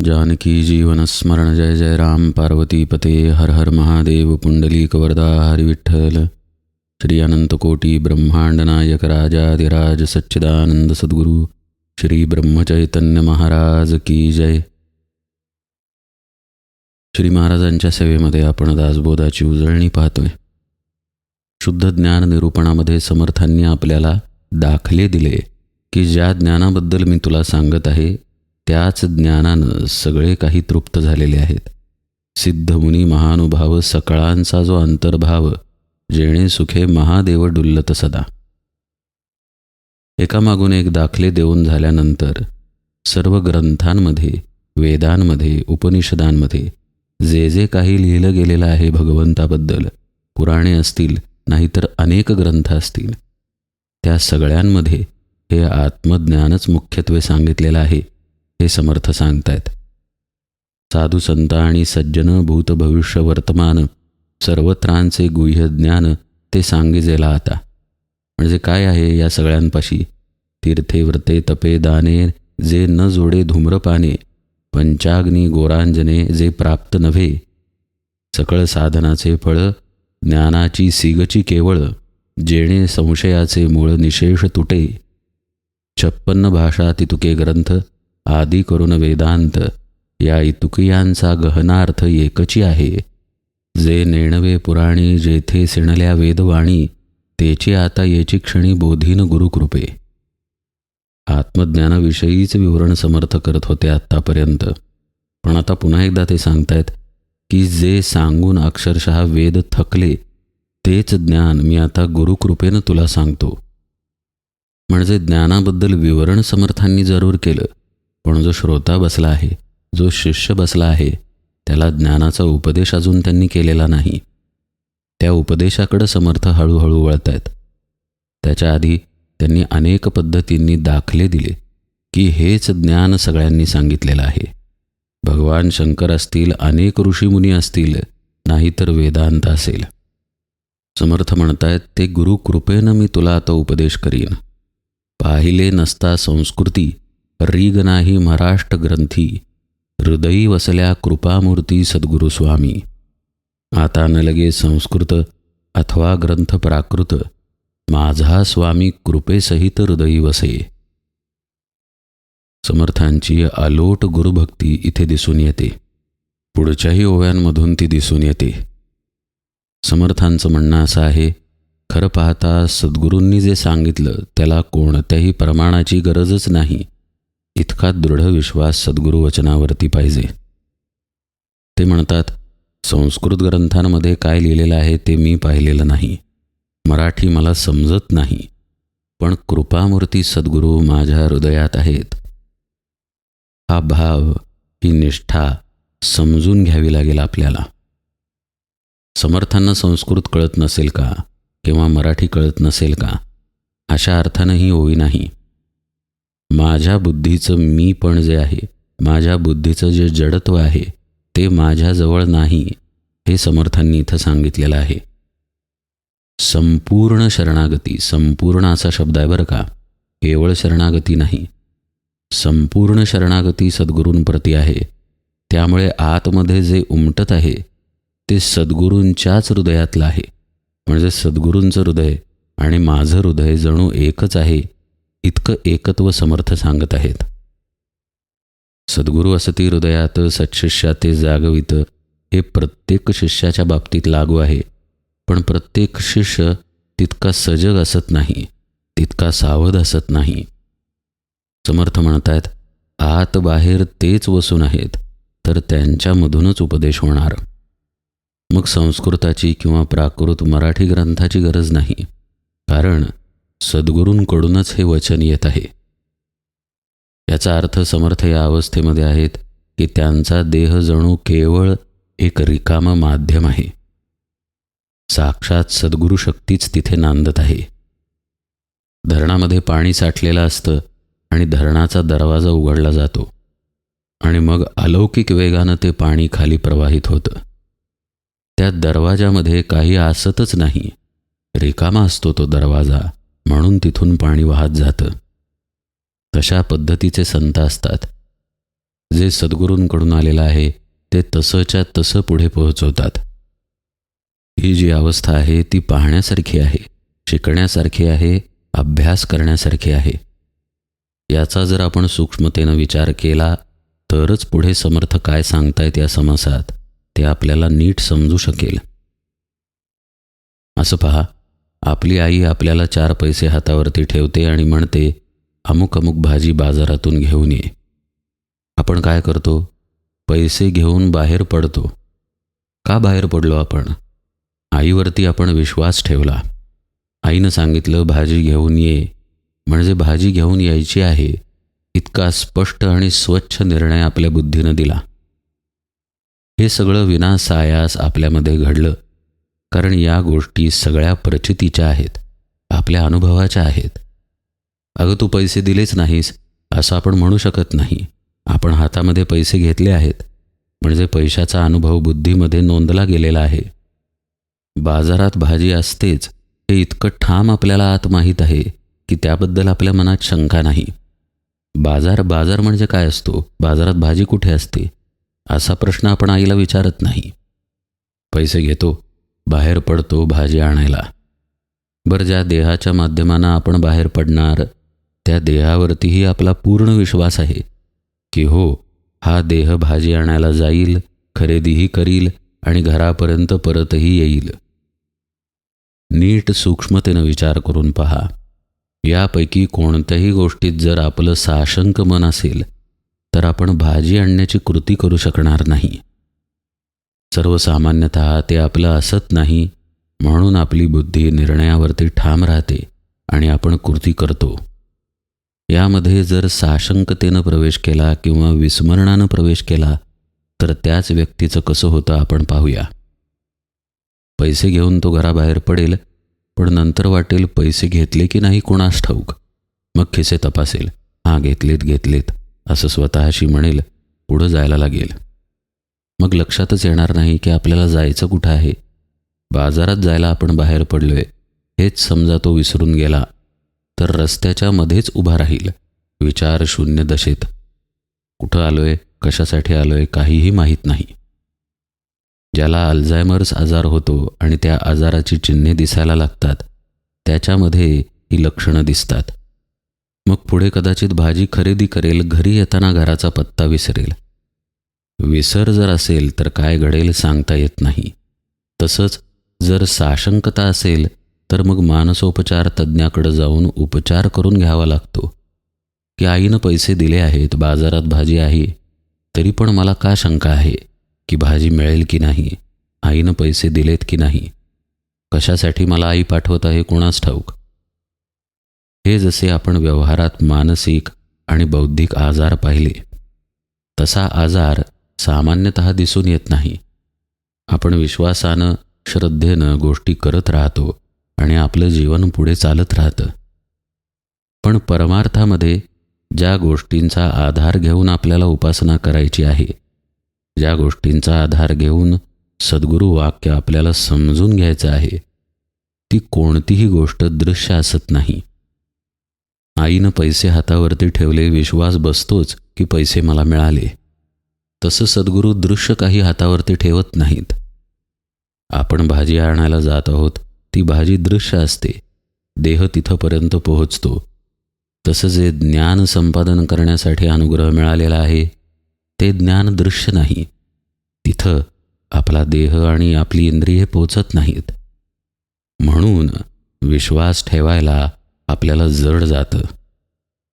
जानकी जीवनस्मरण जय जय राम। पार्वती पते हर हर महादेव। पुंडलीक वरदा हरी विठ्ठल। श्री अनंतकोटी ब्रह्मांड नायक राजाधिराज सच्चिदानंद सद्गुरू। श्री ब्रह्मचैतन्य महाराज की जय। श्री महाराजांच्या सेवेमध्ये आपण दासबोधाची उजळणी पाहतोय. शुद्ध ज्ञान निरूपणामध्ये समर्थांनी आपल्याला दाखले दिले की ज्या ज्ञानाबद्दल मी तुला सांगत आहे त्याच ज्ञानानं सगळे काही तृप्त झालेले आहेत. सिद्धमुनी महानुभाव सकळांचा जो अंतर्भाव जेणे सुखे महादेव डुल्लत सदा. एकामागून एक दाखले देऊन झाल्यानंतर सर्व ग्रंथांमध्ये वेदांमध्ये उपनिषदांमध्ये जे जे काही लिहिलं गेलेलं आहे भगवंताबद्दल पुराणे असतील नाहीतर अनेक ग्रंथ असतील त्या सगळ्यांमध्ये हे आत्मज्ञानच मुख्यत्वे सांगितलेलं आहे. हे समर्थ सांगतायत. साधू संत आणि सज्जन भूत भविष्य वर्तमान सर्वत्रांचे गुह्य ज्ञान ते सांगिजेला आता. म्हणजे काय आहे या सगळ्यांपाशी? तीर्थे व्रते तपे दाने जे न जोडे धूम्रपाने पंचाग्नी गोरांजने जे प्राप्त नव्हे. सकळ साधनाचे फळ ज्ञानाची सिगची केवळ जेणे संशयाचे मूळ निशेष तुटे. छप्पन्न भाषा तितुके ग्रंथ आदी करून वेदांत या इतुकियांचा गहनार्थ एकची आहे. जे नेणवे पुराणी जेथे सिणल्या वेदवाणी तेची आता येची क्षणी बोधीन गुरुकृपे. आत्मज्ञानाविषयीच विवरण समर्थ करत होते आत्तापर्यंत. पण आता पुन्हा एकदा ते सांगतायत की जे सांगून अक्षरशः वेद थकले तेच ज्ञान मी आता गुरुकृपेनं तुला सांगतो. म्हणजे ज्ञानाबद्दल विवरण समर्थांनी जरूर केलं. पण जो श्रोता बसला आहे जो शिष्य बसला आहे त्याला ज्ञानाचा उपदेश अजून त्यांनी केलेला नाही. त्या उपदेशाकडं समर्थ हळूहळू वळत आहेत त्याच्या आधी त्यांनी अनेक पद्धतींनी दाखले दिले की हेच ज्ञान सगळ्यांनी सांगितलेलं आहे. भगवान शंकर असतील अनेक ऋषीमुनी असतील नाहीतर वेदांत असेल. समर्थ म्हणतायत ते गुरु कृपेनं मी तुला आता उपदेश करीन. पाहिले नसता संस्कृती रीग नाही महाराष्ट्र ग्रंथी हृदयी वसल्या कृपामूर्ती सद्गुरुस्वामी आता न लगे संस्कृत अथवा ग्रंथ प्राकृत माझा स्वामी कृपेसहित हृदयी वसे. समर्थांची अलोट गुरुभक्ती इथे दिसून येते. पुढच्याही ओव्यांमधून ती दिसून येते. समर्थांचं म्हणणं असं आहे खरं पाहता सद्गुरूंनी जे सांगितलं त्याला कोणत्याही प्रमाणाची गरजच नाही. इतका दृढ विश्वास सद्गुरु वचनावरती पाहिजे. ते म्हणतात संस्कृत ग्रंथांमध्ये काय लिहिलेलं आहे ते मी पाहिलेलं नाही. मराठी मला समजत नाही. पण कृपामूर्ती सद्गुरू माझ्या हृदयात आहेत. हा भाव ही निष्ठा समजून घ्यावी लागेल आपल्याला. समर्थांना संस्कृत कळत नसेल का? किंवा मराठी कळत नसेल का? अशा अर्थानंही होई नाही. माझ्या बुद्धीचं मी पण जे आहे माझ्या बुद्धीचं जे जडत्व आहे ते माझ्याजवळ नाही हे समर्थांनी इथं सांगितलेलं आहे. संपूर्ण शरणागती संपूर्ण असा शब्द आहे बरं का केवळ शरणागती नाही. संपूर्ण शरणागती सद्गुरूंप्रती आहे त्यामुळे आतमध्ये जे उमटत आहे ते सद्गुरूंच्याच हृदयातलं आहे. म्हणजे सद्गुरूंचं हृदय आणि माझं हृदय जणू एकच आहे इतकं एकत्व समर्थ सांगत आहेत. सद्गुरू असती हृदयात सत्शिष्या ते जागवित हे प्रत्येक शिष्याच्या बाबतीत लागू आहे. पण प्रत्येक शिष्य तितका सजग असत नाही तितका सावध असत नाही. समर्थ म्हणतायत आत बाहेर तेच वसून आहेत तर त्यांच्यामधूनच उपदेश होणार. मग संस्कृताची किंवा प्राकृत मराठी ग्रंथाची गरज नाही. कारण सद्गुरूंकडूनच हे वचन येत आहे. याचा अर्थ समर्थ या अवस्थेमध्ये आहेत की त्यांचा देह जणू केवळ एक रिकाम माध्यम आहे. साक्षात सद्गुरू शक्तीच तिथे नांदत आहे. धरणामध्ये पाणी साठलेलं असतं आणि धरणाचा दरवाजा उघडला जातो आणि मग अलौकिक वेगानं ते पाणी खाली प्रवाहित होतं. त्या दरवाजामध्ये काही असतच नाही. रिकामा असतो तो दरवाजा. म्हणून तिथून पाणी वाहत जातं. तशा पद्धतीचे संत असतात. जे सद्गुरूंकडून आलेलं आहे ते तसंच्या तसं पुढे पोहोचवतात. ही जी अवस्था आहे ती पाहण्यासारखी आहे शिकण्यासारखी आहे अभ्यास करण्यासारखी आहे. याचा जर आपण सूक्ष्मतेनं विचार केला तरच पुढे समर्थ काय सांगतायत या समासात ते आपल्याला नीट समजू शकेल. असं पहा आपली आई आपल्याला चार पैसे हातावरती ठेवते आणि म्हणते अमुक अमुक भाजी बाजारातून घेऊन ये. आपण काय करतो? पैसे घेऊन बाहेर पडतो. का बाहेर पडलो आपण? आईवरती आपण विश्वास ठेवला. आईनं सांगितलं भाजी घेऊन ये. म्हणजे भाजी घेऊन यायची आहे इतका स्पष्ट आणि स्वच्छ निर्णय आपल्या बुद्धीनं दिला. हे सगळं विनासायास आपल्यामध्ये घडलं. कारण या गोष्टी सगळ्या प्रचितीच्या आहेत आपल्या अनुभवाच्या आहेत. अगं तू पैसे दिलेच नाहीस असं आपण म्हणू शकत नाही. आपण हातामध्ये पैसे घेतले आहेत म्हणजे पैशाचा अनुभव बुद्धीमध्ये नोंदला गेलेला आहे. बाजारात भाजी असतेच हे इतकं ठाम आपल्याला आत माहीत आहे की त्याबद्दल आपल्या मनात शंका नाही. बाजार बाजार म्हणजे काय असतो? बाजारात भाजी कुठे असते? असा प्रश्न आपण आईला विचारत नाही. पैसे घेतो बाहेर पडतो भाजी आणायला. बरं ज्या देहाच्या माध्यमानं आपण बाहेर पडणार त्या देहावरतीही आपला पूर्ण विश्वास आहे की हो हा देह भाजी आणायला जाईल खरेदीही करील आणि घरापर्यंत परतही येईल. नीट सूक्ष्मतेनं विचार करून पहा. यापैकी कोणत्याही गोष्टीत जर आपलं साशंक मन असेल तर आपण भाजी आणण्याची कृती करू शकणार नाही. सर्वसामान्यत ते आपलं असत नाही म्हणून आपली बुद्धी निर्णयावरती ठाम राहते आणि आपण कृती करतो. यामध्ये जर साशंकतेनं प्रवेश केला किंवा विस्मरणानं प्रवेश केला तर त्याच व्यक्तीचं कसं होतं आपण पाहूया. पैसे घेऊन तो घराबाहेर पडेल पण नंतर वाटेल पैसे घेतले की नाही कोणास ठाऊक. मग खिसे तपासेल. हां घेतलेत घेतलेत असं स्वतःशी म्हणेल पुढं जायला लागेल. मग लक्षातच येणार नाही की आपल्याला जायचं कुठं आहे. बाजारात जायला आपण बाहेर पडलोय. हेच समजा तो विसरून गेला. तर रस्त्याच्या मध्येच उभा राहील. विचार शून्य दशेत. कुठं आलोय? कशासाठी आलोय? काहीही माहीत नाही. ज्याला अल्झायमर्स आजार होतो आणि त्या आजाराची चिन्हे दिसायला लागतात त्याच्यामध्ये ही लक्षणं दिसतात. मग पुढे कदाचित भाजी खरेदी करेल घरी येताना घराचा पत्ता विसरेल. विसर जर असेल तर काय घडेल सांगता येत नाही. तसंच जर साशंकता असेल तर मग मानसोपचार तज्ज्ञाकडे जाऊन उपचार करून घ्यावा लागतो. की आईनं पैसे दिले आहेत बाजारात भाजी आहे तरी पण मला का शंका आहे? की भाजी मिळेल की नाही? आईनं पैसे दिलेत की नाही? कशासाठी मला आई पाठवत आहे कोणास ठाऊक? हे जसे आपण व्यवहारात मानसिक आणि बौद्धिक आजार पाहिले तसा आजार सामान्यतः दिसून येत नाही. आपण विश्वासानं श्रद्धेनं गोष्टी करत राहतो आणि आपलं जीवन पुढे चालत राहतं. पण परमार्थामध्ये ज्या गोष्टींचा आधार घेऊन आपल्याला उपासना करायची आहे ज्या गोष्टींचा आधार घेऊन सद्गुरू वाक्य आपल्याला समजून घ्यायचं आहे ती कोणतीही गोष्ट दृश्य असत नाही. आईनं पैसे हातावरती ठेवले विश्वास बसतोच की पैसे मला मिळाले. तसं सद्गुरू दृश्य काही हातावरती ठेवत नाहीत. आपण भाजी आणायला जात आहोत ती भाजी दृश्य असते. देह तिथंपर्यंत पोहोचतो. तसं जे ज्ञान संपादन करण्यासाठी अनुग्रह मिळालेला आहे ते ज्ञान दृश्य नाही. तिथं आपला देह आणि आपली इंद्रिये पोचत नाहीत. म्हणून विश्वास ठेवायला आपल्याला जड जातं.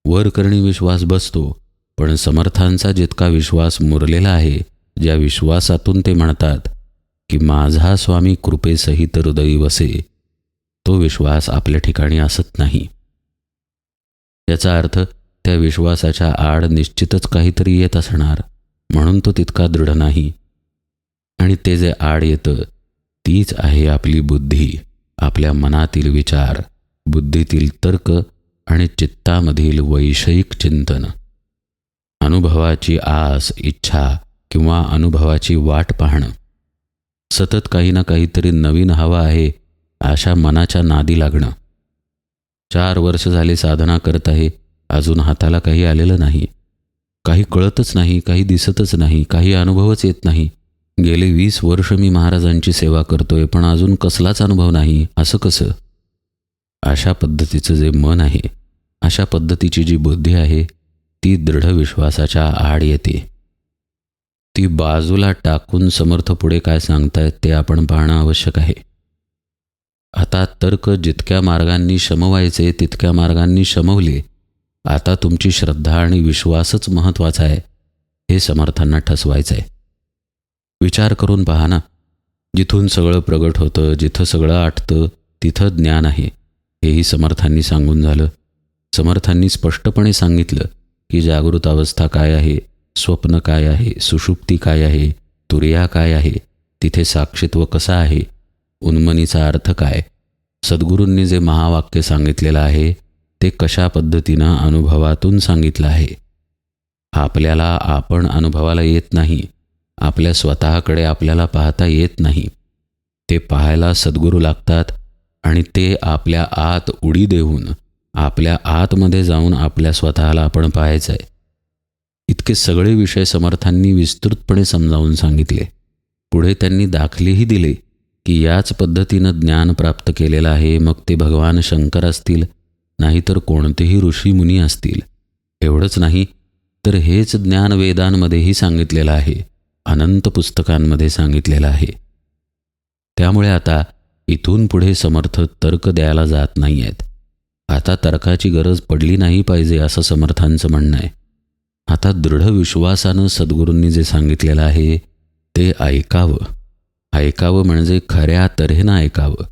वर करणी विश्वास बसतो पण समर्थांचा जितका विश्वास मुरलेला आहे ज्या विश्वासातून ते म्हणतात की माझा स्वामी कृपेसहित हृदयी वसे तो विश्वास आपल्या ठिकाणी असत नाही. याचा अर्थ त्या विश्वासाच्या आड निश्चितच काहीतरी येत असणार म्हणून तो तितका दृढ नाही. आणि ते जे आड येतं तीच आहे आपली बुद्धी आपल्या मनातील विचार बुद्धीतील तर्क आणि चित्तामधील वैषयिक चिंतन. अनुभवाची आस इच्छा किंवा अनुभवाची वाट पाहणं. सतत काही ना काहीतरी नवीन हवं आहे अशा मनाच्या नादी लागणं. चार वर्ष झाले साधना करत आहे अजून हाताला काही आलेलं नाही. काही कळतच नाही काही दिसतच नाही काही अनुभवच येत नाही. गेले वीस वर्ष मी महाराजांची सेवा करतोय पण अजून कसलाच अनुभव नाही असं कसं? अशा पद्धतीचं जे मन आहे अशा पद्धतीची जी बुद्धी आहे ती दृढ विश्वासाच्या आड येते. ती बाजूला टाकून समर्थ पुढे काय सांगतायत ते आपण पाहणं आवश्यक आहे. आता तर्क जितक्या मार्गांनी शमवायचे तितक्या मार्गांनी शमवले आता तुमची श्रद्धा आणि विश्वासच महत्त्वाचा आहे हे समर्थांना ठसवायचं आहे विचार करून पहा ना जिथून सगळं प्रगट होतं जिथं सगळं आटतं तिथं ज्ञान आहे हेही समर्थांनी सांगून झालं. समर्थांनी स्पष्टपणे सांगितलं की जागृत अवस्था काय आहे? स्वप्न काय आहे? सुषुप्ती काय आहे? तुर्या काय आहे? तिथे साक्षित्व कसं आहे? उन्मनीचा अर्थ काय? सद्गुरूंनी जे महावाक्य सांगितलेलं आहे ते कशा पद्धतीनं अनुभवातून सांगितलं आहे? आपल्याला आपण अनुभवाला येत नाही. आपल्या स्वतःकडे आपल्याला पाहता येत नाही. ते पाहायला सद्गुरू लागतात आणि ते आपल्या आत उडी देऊन आपल्या आतमध्ये जाऊन आपल्या स्वतःला आपण पाहायचं आहे इतके सगळे विषय समर्थांनी विस्तृतपणे समजावून सांगितले. पुढे त्यांनी दाखलेही दिले की याच पद्धतीनं ज्ञान प्राप्त केलेलं आहे मग ते भगवान शंकर असतील नाहीतर कोणतेही ऋषीमुनी असतील. एवढंच नाही तर हेच ज्ञान वेदांमध्येही सांगितलेलं आहे अनंत पुस्तकांमध्ये सांगितलेलं आहे. त्यामुळे आता इथून पुढे समर्थ तर्क द्यायला जात नाही आहेत आता तर्काची गरज पडली नाही पाहिजे असं समर्थांचं म्हणणं आहे. आता दृढ विश्वासानं सद्गुरूंनी जे सांगितलेलं आहे ते ऐकावं. ऐकावं म्हणजे खऱ्या तऱ्हेनं ऐकावं.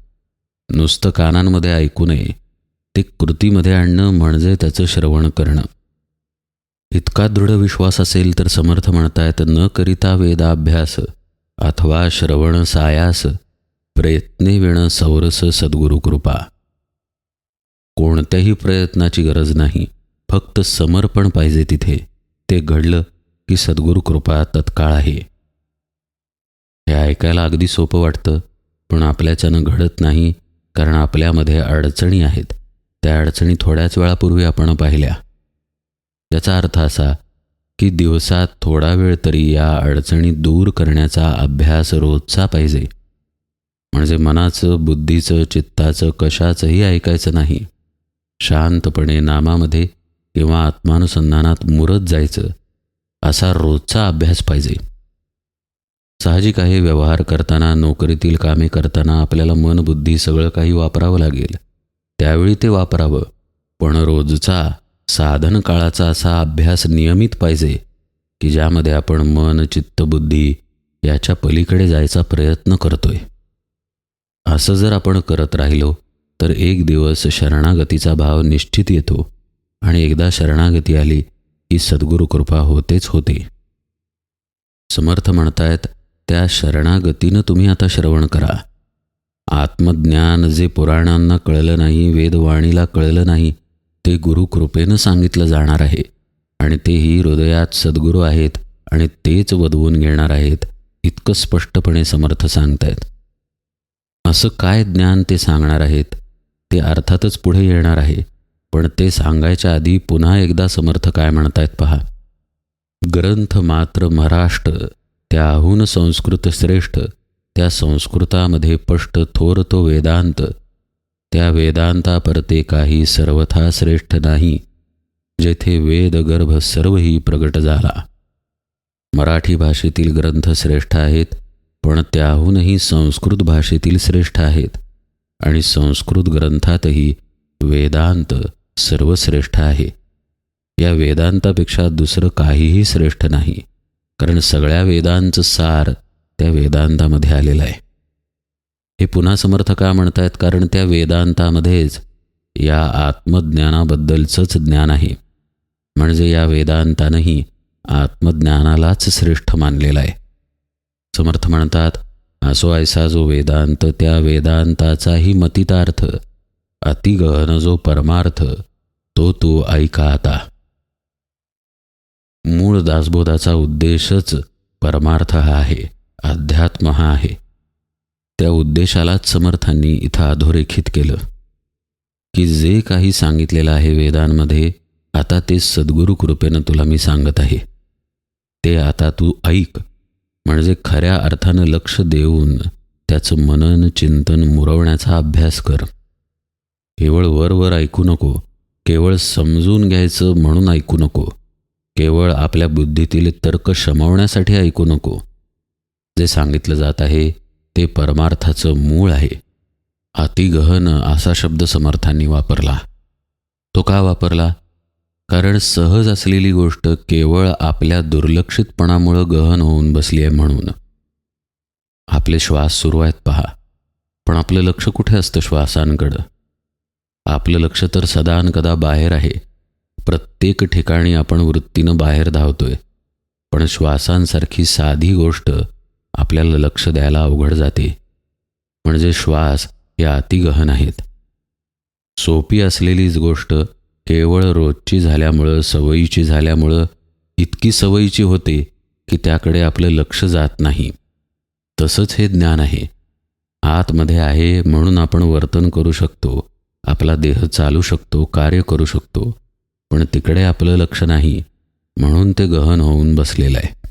नुसतं कानांमध्ये ऐकू नये. ते कृतीमध्ये आणणं म्हणजे त्याचं श्रवण करणं. इतका दृढ विश्वास असेल तर समर्थ म्हणतायत न करिता वेदाभ्यास अथवा श्रवण सायास प्रयत्ने वेण सौरस सद्गुरुकृपा. कोणत्याही प्रयत्नाची गरज नाही. फक्त समर्पण पाहिजे तिथे. ते घडलं की सद्गुरु कृपा तत्काळ आहे. हे ऐकायला अगदी सोपं वाटतं पण आपल्याच्यानं घडत नाही कारण आपल्यामध्ये अडचणी आहेत. त्या अडचणी थोड्याच वेळापूर्वी आपण पाहिल्या. याचा अर्थ असा की दिवसात थोडा वेळ तरी या अडचणी दूर करण्याचा अभ्यास रोजचा पाहिजे. म्हणजे मनाचं बुद्धीचं चित्ताचं कशाचंही ऐकायचं नाही. शांतपणे नामामध्ये किंवा आत्मानुसंधानात मुरत जायचं असा रोजचा अभ्यास पाहिजे. साहजिक आहे व्यवहार करताना नोकरीतील कामे करताना आपल्याला मन बुद्धी सगळं काही वापरावं लागेल. त्यावेळी ते वापरावं. पण रोजचा साधन काळाचा असा अभ्यास नियमित पाहिजे की ज्यामध्ये आपण मन चित्त बुद्धी याच्या पलीकडे जायचा प्रयत्न करतोय. असं जर आपण करत राहिलो तर एक दिवस शरणागतीचा भाव निश्चित येतो आणि एकदा शरणागती आली की सद्गुरू कृपा होतेच होते. समर्थ म्हणतायत त्या शरणागतीनं तुम्ही आता श्रवण करा. आत्मज्ञान जे पुराणांना कळलं नाही वेदवाणीला कळलं नाही ते गुरुकृपेनं सांगितलं जाणार आहे आणि तेही हृदयात सद्गुरू आहेत आणि तेच वधवून घेणार आहेत इतकं स्पष्टपणे समर्थ सांगतायत. असं काय ज्ञान ते सांगणार आहेत? ते अर्थातच पुढे येणार आहे. पण ते सांगायच्या आधी पुन्हा एकदा समर्थ काय म्हणतायत पहा. ग्रंथ मात्र महाराष्ट्र त्याहून संस्कृत श्रेष्ठ त्या संस्कृतामध्ये पष्ट थोर तो वेदांत. त्या वेदांता परते काही सर्वथा श्रेष्ठ नाही. जेथे वेदगर्भ सर्वही प्रगट झाला. मराठी भाषेतील ग्रंथ श्रेष्ठ आहेत पण त्याहूनही संस्कृत भाषेतील श्रेष्ठ आहेत. आणि संस्कृत ग्रंथातही वेदांत सर्वश्रेष्ठ आहे. या वेदांतापेक्षा दुसरं काहीही श्रेष्ठ नाही कारण सगळ्या वेदांचं सार त्या वेदांतामध्ये आलेलं आहे. हे पुन्हा समर्थ का म्हणतायत? कारण त्या वेदांतामध्येच या आत्मज्ञानाबद्दलचंच ज्ञान आहे. म्हणजे या वेदांतानंही आत्मज्ञानालाच श्रेष्ठ मानलेला आहे. समर्थ म्हणतात असो ऐसा जो वेदांत त्या वेदांताचाही मतितार्थ अतिगहन जो परमार्थ तो तू ऐका आता. मूळ दासबोधाचा उद्देशच परमार्थ हा आहे अध्यात्म हा आहे. त्या उद्देशालाच समर्थांनी इथं अधोरेखित केलं. की जे काही सांगितलेलं आहे वेदांमध्ये आता ते सद्गुरू कृपेनं तुला मी सांगत आहे. ते आता तू ऐक. म्हणजे खऱ्या अर्थानं लक्ष देऊन त्याचं मनन चिंतन मुरवण्याचा अभ्यास कर. केवळ वरवर ऐकू नको. केवळ समजून घ्यायचं म्हणून ऐकू नको. केवळ आपल्या बुद्धीतील तर्क शमवण्यासाठी ऐकू नको. जे सांगितलं जात आहे ते परमार्थाचं मूळ आहे. अतिगहन असा शब्द समर्थांनी वापरला. तो का वापरला? कारण सहज असलेली गोष्ट केवळ आपल्या दुर्लक्षितपणामुळं गहन होऊन बसली आहे म्हणून. आपले श्वास सुरू आहेत पहा. पण आपलं लक्ष कुठे असतं श्वासांकडं? आपलं लक्ष तर सदानकदा बाहेर आहे. प्रत्येक ठिकाणी आपण वृत्तीनं बाहेर धावतोय. पण श्वासांसारखी साधी गोष्ट आपल्याला लक्ष द्यायला अवघड जाते. म्हणजे श्वास या अतिगहन आहेत. सोपी असलेलीच गोष्ट केवळ रोजची झाल्यामुळं सवयीची झाल्यामुळं इतकी सवयीची होते की त्याकडे आपलं लक्ष जात नाही. तसंच हे ज्ञान आहे. आतमध्ये आहे म्हणून आपण वर्तन करू शकतो आपला देह चालू शकतो कार्य करू शकतो पण तिकडे आपलं लक्ष नाही म्हणून ते गहन होऊन बसलेलं आहे.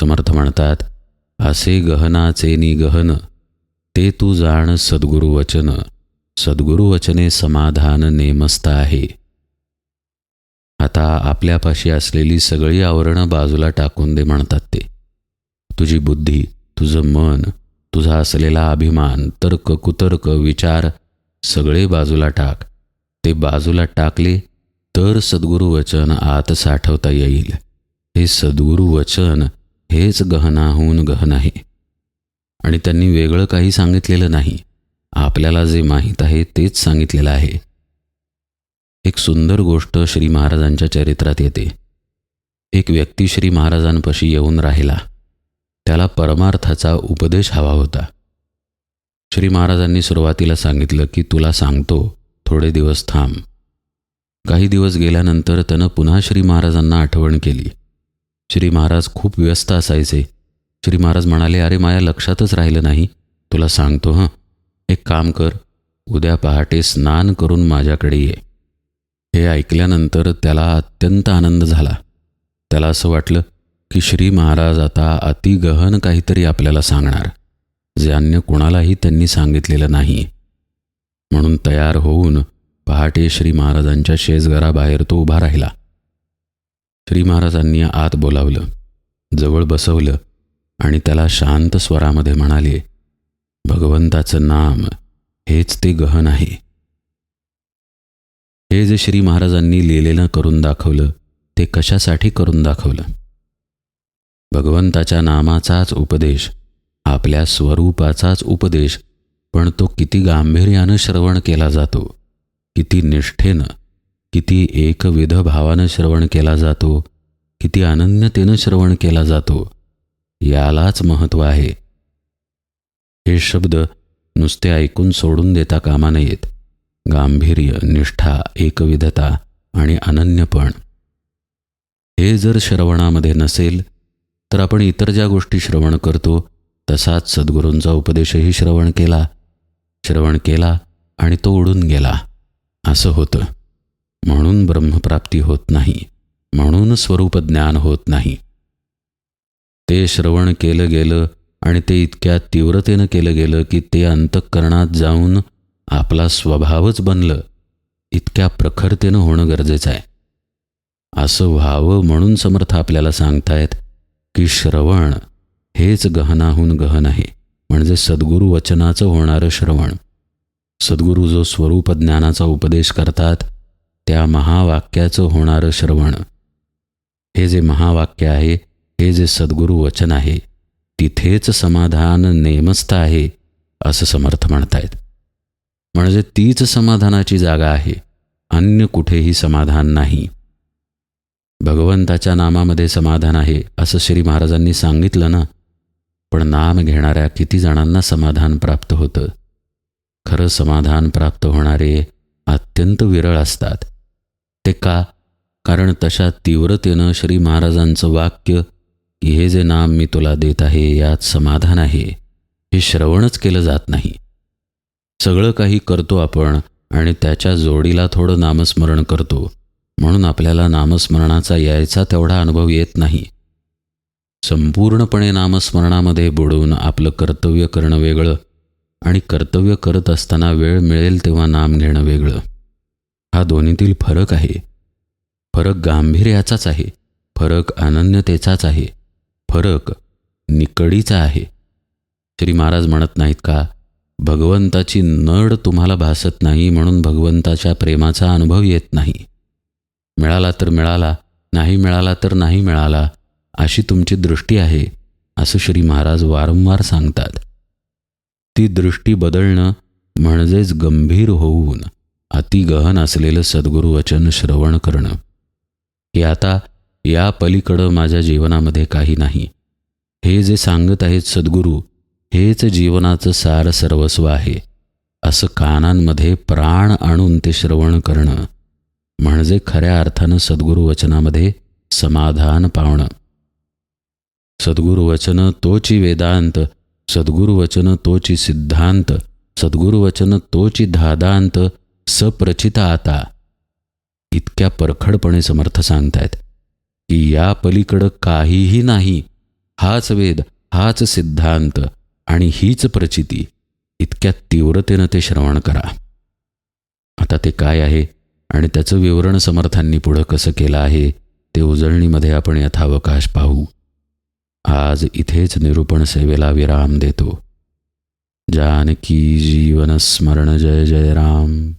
समर्थ म्हणतात असे गहनाचे निगहन ते तू जाण सद्गुरु वचन सद्गुरु वचने समाधान नेमस्त आहे. आता आपल्यापाशी असलेली सगळी आवरणं बाजूला टाकून दे म्हणतात ते. तुझी बुद्धी तुझं मन तुझा असलेला अभिमान तर्क कुतर्क विचार सगळे बाजूला टाक. ते बाजूला टाकले तर सद्गुरु वचन आत साठवता येईल. हे सद्गुरु वचन हेच गहनाहून गहन आहे. आणि त्यांनी वेगळं काही सांगितलेलं नाही. आपल्याला जे माहीत आहे तेच सांगितलेलं आहे. एक सुंदर गोष्ट श्री महाराजांच्या चरित्रात येते. एक व्यक्ती श्री महाराजांपाशी येऊन राहिला. त्याला परमार्थाचा उपदेश हवा होता. श्री महाराजांनी सुरुवातीला सांगितलं की तुला सांगतो थोडे दिवस थांब. काही दिवस गेल्यानंतर त्यानं पुन्हा श्री महाराजांना आठवण केली. श्री महाराज खूप व्यस्त असायचे. श्री महाराज म्हणाले अरे माझ्या लक्षातच राहिलं नाही. तुला सांगतो हं. एक काम कर उद्या पहाटे स्नान करून माझ्याकडे ये. हे ऐकल्यानंतर त्याला अत्यंत आनंद झाला. त्याला असं वाटलं की श्री महाराज आता अतिगहन काहीतरी आपल्याला सांगणार जे अन्य कुणालाही त्यांनी सांगितलेलं नाही. म्हणून तयार होऊन पहाटे श्री महाराजांच्या शेजघराबाहेर तो उभा राहिला. श्री महाराजांनी आत बोलावलं जवळ बसवलं आणि त्याला शांत स्वरामध्ये म्हणाले भगवंताचं नाम हेच ते गहन आहे. हे जे श्री महाराजांनी लिहिलेलं करून दाखवलं ते कशासाठी करून दाखवलं? भगवंताच्या नामाचाच उपदेश आपल्या स्वरूपाचाच उपदेश पण तो किती गांभीर्यानं श्रवण केला जातो किती निष्ठेनं किती एकविध भावानं श्रवण केला जातो किती अनन्यतेनं श्रवण केला जातो यालाच महत्त्व आहे हे शब्द नुसते ऐकून सोडून देता कामा नयेत. गांभीर्य निष्ठा एकविधता आणि अनन्यपण. हे जर श्रवणामध्ये नसेल तर आपण इतर ज्या गोष्टी श्रवण करतो तसाच सद्गुरूंचा उपदेशही श्रवण केला. श्रवण केला आणि तो उडून गेला. असं होतं. म्हणून ब्रह्मप्राप्ती होत नाही. म्हणून स्वरूप ज्ञान होत नाही. ते श्रवण केलं गेलं आणि ते इतक्या तीव्रतेनं केलं गेलं की ते अंतःकरणात जाऊन आपला स्वभावच बनलं. इतक्या प्रखरतेनं होणं गरजेचं आहे. असं व्हावं म्हणून समर्थ आपल्याला सांगतायत की श्रवण हेच गहनाहून गहन आहे. म्हणजे सद्गुरू वचनाचं होणारं श्रवण. सद्गुरू जो स्वरूप ज्ञानाचा उपदेश करतात त्या महावाक्याचं होणारं श्रवण. हे जे महावाक्य आहे हे जे सद्गुरू वचन आहे तिथेच समाधान नेमस्त आहे असं समर्थ म्हणतायत. म्हणजे तीच समाधानाची जागा आहे अन्य कुठेही समाधान नाही. भगवंताच्या नामामध्ये समाधान आहे असं श्री महाराजांनी सांगितलं ना? पण नाम घेणाऱ्या किती जणांना समाधान प्राप्त होतं? खरं समाधान प्राप्त होणारे अत्यंत विरळ असतात. ते का? कारण तशा तीव्रतेनं श्री महाराजांचं वाक्य हे जे नाम मी तुला देत आहे यात समाधान आहे हे श्रवणच केलं जात नाही. सगळं काही करतो आपण आणि त्याच्या जोडीला थोडं नामस्मरण करतो म्हणून आपल्याला नामस्मरणाचा यायचा तेवढा अनुभव येत नाही. संपूर्णपणे नामस्मरणामध्ये बुडून आपलं कर्तव्य करणं वेगळं आणि कर्तव्य करत असताना वेळ मिळेल तेव्हा नाम घेणं वेगळं. हा दोन्हीतील फरक आहे. फरक गांभीर्याचाच आहे. फरक अनन्यतेचाच आहे. फरक निकडीचा आहे. श्री महाराज म्हणत नाहीत का? भगवंताची नड तुम्हाला भासत नाही म्हणून भगवंताच्या प्रेमाचा अनुभव येत नाही. मिळाला तर मिळाला नाही मिळाला तर नाही मिळाला अशी तुमची दृष्टी आहे असं श्री महाराज वारंवार सांगतात. ती दृष्टी बदलणं म्हणजेच गंभीर होऊन अतिगहन असलेलं सद्गुरू वचन श्रवण करणं. हे आता या पलीकडं माझ्या जीवनामध्ये काही नाही. हे जे सांगत आहेत सद्गुरू हेच जीवनाचं सार सर्वस्व आहे. असं कानांमध्ये प्राण आणून ते श्रवण करणं म्हणजे खऱ्या अर्थानं सद्गुरू वचनामध्ये समाधान पावणं. सद्गुरू वचन तोची वेदांत सद्गुरू वचन तोची सिद्धांत सद्गुरू वचन तोची धादांत सप्रचित आता इतक्या परखडपणे समर्थ सांगतायत. या पलीकडं काहीही नाही. हाच वेद हाच सिद्धांत आणि हीच प्रचिती. इतक्या तीव्रतेनं ते श्रवण करा. आता ते काय आहे आणि त्याचं विवरण समर्थांनी पुढं कसं केलं आहे ते उजळणीमध्ये आपण यथावकाश पाहू. आज इथेच निरूपण सेवेला विराम देतो. जानकी जीवन स्मरण जय जय राम.